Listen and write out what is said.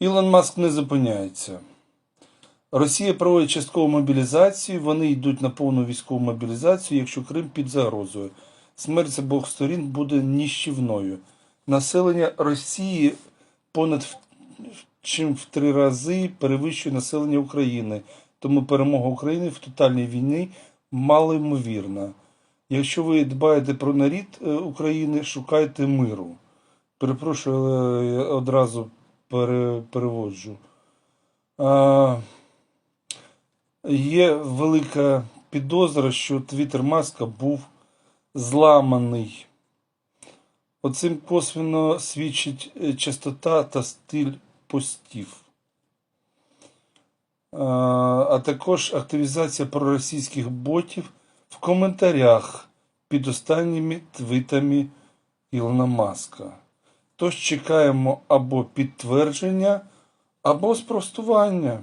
Ілон Маск не зупиняється. Росія проводить часткову мобілізацію, вони йдуть на повну військову мобілізацію, якщо Крим під загрозою. Смерть з обох сторін буде ніщівною. Населення Росії понад чим в три рази перевищує населення України. Тому перемога України в тотальній війні малоймовірна. Якщо ви дбаєте про нарід е, України, шукайте миру. Перепрошую, одразу пере, переводжу. А, є велика підозра, що твіттер Маска був зламаний. Оцим косвенно свідчить е, частота та стиль постів. А, а також активізація проросійських ботів в коментарях під останніми твитами Ілона Маска. Тож чекаємо або підтвердження, або спростування.